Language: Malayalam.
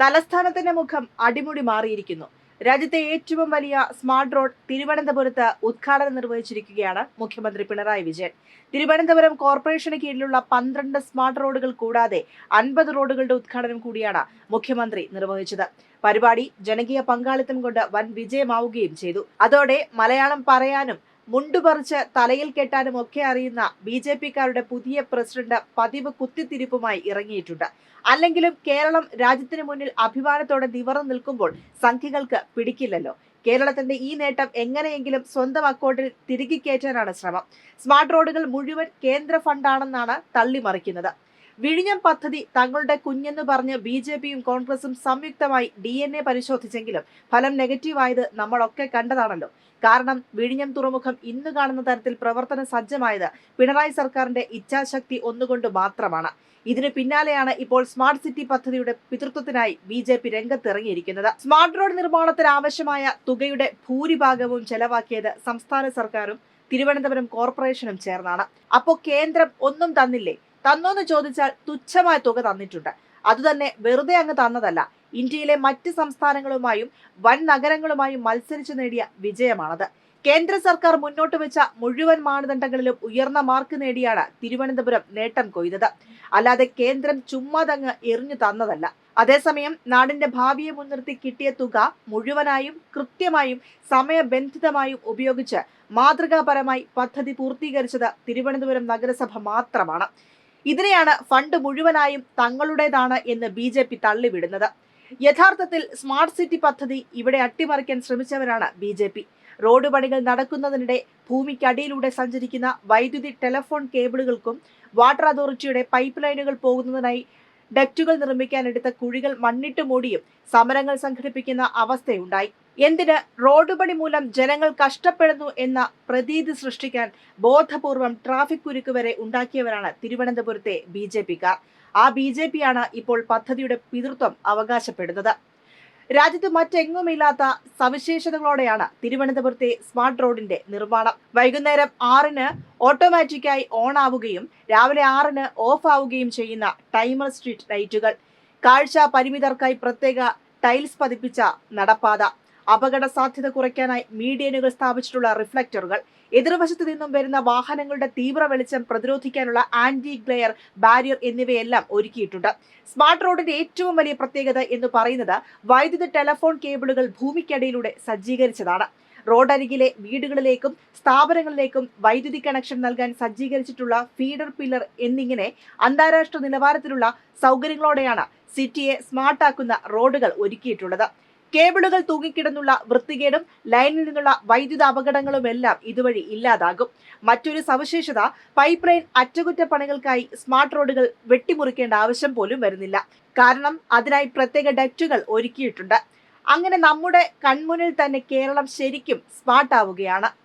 തലസ്ഥാനത്തിന്റെ മുഖം അടിമുടി മാറിയിരിക്കുന്നു. രാജ്യത്തെ ഏറ്റവും വലിയ സ്മാർട്ട് റോഡ് തിരുവനന്തപുരത്ത് ഉദ്ഘാടനം നിർവഹിച്ചിരിക്കുകയാണ് മുഖ്യമന്ത്രി പിണറായി വിജയൻ. തിരുവനന്തപുരം കോർപ്പറേഷന് കീഴിലുള്ള പന്ത്രണ്ട് സ്മാർട്ട് റോഡുകൾ കൂടാതെ അൻപത് റോഡുകളുടെ ഉദ്ഘാടനം കൂടിയാണ് മുഖ്യമന്ത്രി നിർവഹിച്ചത്. പരിപാടി ജനകീയ പങ്കാളിത്തം കൊണ്ട് വൻ വിജയമാവുകയും ചെയ്തു. അതോടെ മലയാളം പറയാനും മുണ്ടുപറിച്ച് തലയിൽ കെട്ടാനും ഒക്കെ അറിയുന്ന ബി ജെ പിക്കാരുടെ പുതിയ പ്രസിഡന്റ് പതിവ് കുത്തിത്തിരിപ്പുമായി ഇറങ്ങിയിട്ടുണ്ട്. അല്ലെങ്കിലും കേരളം രാജ്യത്തിന് മുന്നിൽ അഭിമാനത്തോടെ നിവർന്നു നിൽക്കുമ്പോൾ സംഖ്യകൾക്ക് പിടിക്കില്ലല്ലോ. കേരളത്തിന്റെ ഈ നേട്ടം എങ്ങനെയെങ്കിലും സ്വന്തം അക്കൗണ്ടിൽ തിരികെ കയറ്റാനാണ് ശ്രമം. സ്മാർട്ട് റോഡുകൾ മുഴുവൻ കേന്ദ്ര ഫണ്ടാണെന്നാണ് തള്ളിമറിക്കുന്നത്. വിഴിഞ്ഞം പദ്ധതി തങ്ങളുടെ കുഞ്ഞെന്ന് പറഞ്ഞ് ബി ജെ പിയും കോൺഗ്രസും സംയുക്തമായി ഡി എൻ എ പരിശോധിച്ചെങ്കിലും ഫലം നെഗറ്റീവായത് നമ്മളൊക്കെ കണ്ടതാണല്ലോ. കാരണം വിഴിഞ്ഞം തുറമുഖം ഇന്ന് കാണുന്ന തരത്തിൽ പ്രവർത്തന സജ്ജമായത് പിണറായി സർക്കാരിന്റെ ഇച്ഛാശക്തി ഒന്നുകൊണ്ട് മാത്രമാണ്. ഇതിന് പിന്നാലെയാണ് ഇപ്പോൾ സ്മാർട്ട് സിറ്റി പദ്ധതിയുടെ പിതൃത്വത്തിനായി ബി ജെ പി രംഗത്തിറങ്ങിയിരിക്കുന്നത്. സ്മാർട്ട് റോഡ് നിർമ്മാണത്തിന് ആവശ്യമായ തുകയുടെ ഭൂരിഭാഗവും ചെലവാക്കിയത് സംസ്ഥാന സർക്കാരും തിരുവനന്തപുരം കോർപ്പറേഷനും ചേർന്നാണ്. അപ്പോൾ കേന്ദ്രം ഒന്നും തന്നില്ലേ? തന്നോന്ന് ചോദിച്ചാൽ തുച്ഛമായ തുക തന്നിട്ടുണ്ട്. അതുതന്നെ വെറുതെ അങ്ങ് തന്നതല്ല. ഇന്ത്യയിലെ മറ്റ് സംസ്ഥാനങ്ങളുമായും വൻ നഗരങ്ങളുമായും മത്സരിച്ചു നേടിയ വിജയമാണത്. കേന്ദ്ര സർക്കാർ മുന്നോട്ട് വെച്ച മുഴുവൻ മാനദണ്ഡങ്ങളിലും ഉയർന്ന മാർക്ക് നേടിയാണ് തിരുവനന്തപുരം നേട്ടം കൊയ്തത്. അല്ലാതെ കേന്ദ്രം ചുമ്മാതങ്ങ് എറിഞ്ഞു തന്നതല്ല. അതേസമയം നാടിന്റെ ഭാവിയെ മുൻനിർത്തി കിട്ടിയ തുക മുഴുവനായും കൃത്യമായും സമയബന്ധിതമായും ഉപയോഗിച്ച് മാതൃകാപരമായി പദ്ധതി പൂർത്തീകരിച്ചത് തിരുവനന്തപുരം നഗരസഭ മാത്രമാണ്. ഇതിനെയാണ് ഫണ്ട് മുഴുവനായും തങ്ങളുടേതാണ് എന്ന് ബി ജെ പി തള്ളിവിടുന്നത്. യഥാർത്ഥത്തിൽ സ്മാർട്ട് സിറ്റി പദ്ധതി ഇവിടെ അട്ടിമറിക്കാൻ ശ്രമിച്ചവരാണ് ബി ജെ പി. റോഡ് പണികൾ നടക്കുന്നതിനിടെ ഭൂമിക്കടിയിലൂടെ സഞ്ചരിക്കുന്ന വൈദ്യുതി ടെലഫോൺ കേബിളുകൾക്കും വാട്ടർ അതോറിറ്റിയുടെ പൈപ്പ് ലൈനുകൾ പോകുന്നതിനായി ഡക്റ്റുകൾ നിർമ്മിക്കാൻ എടുത്ത കുഴികൾ മണ്ണിട്ട് മൂടിയും സമരങ്ങൾ സംഘടിപ്പിക്കുന്ന അവസ്ഥയുണ്ടായി. എന്തിന് റോഡ് പണി മൂലം ജനങ്ങൾ കഷ്ടപ്പെടുന്നു എന്ന പ്രതീതി സൃഷ്ടിക്കാൻ ബോധപൂർവം ട്രാഫിക് കുരുക്ക് വരെ ഉണ്ടാക്കിയവരാണ് തിരുവനന്തപുരത്തെ ബി ജെ പിക്കാർ. ആ ബി ജെ പിയാണ് ഇപ്പോൾ പദ്ധതിയുടെ പിതൃത്വം അവകാശപ്പെടുന്നത്. രാജ്യത്ത് മറ്റെങ്ങുമില്ലാത്ത സവിശേഷതകളോടെയാണ് തിരുവനന്തപുരത്തെ സ്മാർട്ട് റോഡിന്റെ നിർമ്മാണം. വൈകുന്നേരം ആറിന് ഓട്ടോമാറ്റിക്കായി ഓൺ ആവുകയും രാവിലെ ആറിന് ഓഫ് ആവുകയും ചെയ്യുന്ന ടൈമർ സ്ട്രീറ്റ് ലൈറ്റുകൾ. കാഴ്ച പരിമിതർക്കായി പ്രത്യേക ടൈൽസ് പതിപ്പിച്ച നടപ്പാത. അപകട സാധ്യത കുറയ്ക്കാനായി മീഡിയനുകൾ സ്ഥാപിച്ചിട്ടുള്ള റിഫ്ലക്ടറുകൾ. എതിർവശത്തു നിന്നും വരുന്ന വാഹനങ്ങളുടെ തീവ്ര വെളിച്ചം പ്രതിരോധിക്കാനുള്ള ആന്റി ഗ്ലെയർ ബാരിയർ എന്നിവയെല്ലാം ഒരുക്കിയിട്ടുണ്ട്. സ്മാർട്ട് റോഡിന്റെ ഏറ്റവും വലിയ പ്രത്യേകത എന്ന് പറയുന്നത് വൈദ്യുത ടെലഫോൺ കേബിളുകൾ ഭൂമിക്കടിയിലൂടെ സജ്ജീകരിച്ചതാണ്. റോഡരികിലെ വീടുകളിലേക്കും സ്ഥാപനങ്ങളിലേക്കും വൈദ്യുതി കണക്ഷൻ നൽകാൻ സജ്ജീകരിച്ചിട്ടുള്ള ഫീഡർ പില്ലർ എന്നിങ്ങനെ അന്താരാഷ്ട്ര നിലവാരത്തിലുള്ള സൗകര്യങ്ങളോടെയാണ് സിറ്റിയെ സ്മാർട്ടാക്കുന്ന റോഡുകൾ ഒരുക്കിയിട്ടുള്ളത്. കേബിളുകൾ തൂങ്ങിക്കിടന്നുള്ള വൃത്തികേടും ലൈനിൽ നിന്നുള്ള വൈദ്യുത അപകടങ്ങളുമെല്ലാം ഇതുവഴി ഇല്ലാതാകും. മറ്റൊരു സവിശേഷത പൈപ്പ് ലൈൻ അറ്റകുറ്റപ്പണികൾക്കായി സ്മാർട്ട് റോഡുകൾ വെട്ടിമുറിക്കേണ്ട ആവശ്യം പോലും വരുന്നില്ല. കാരണം അതിനായി പ്രത്യേക ഡക്റ്റുകൾ ഒരുക്കിയിട്ടുണ്ട്. അങ്ങനെ നമ്മുടെ കൺമുന്നിൽ തന്നെ കേരളം ശരിക്കും സ്മാർട്ട് ആവുകയാണ്.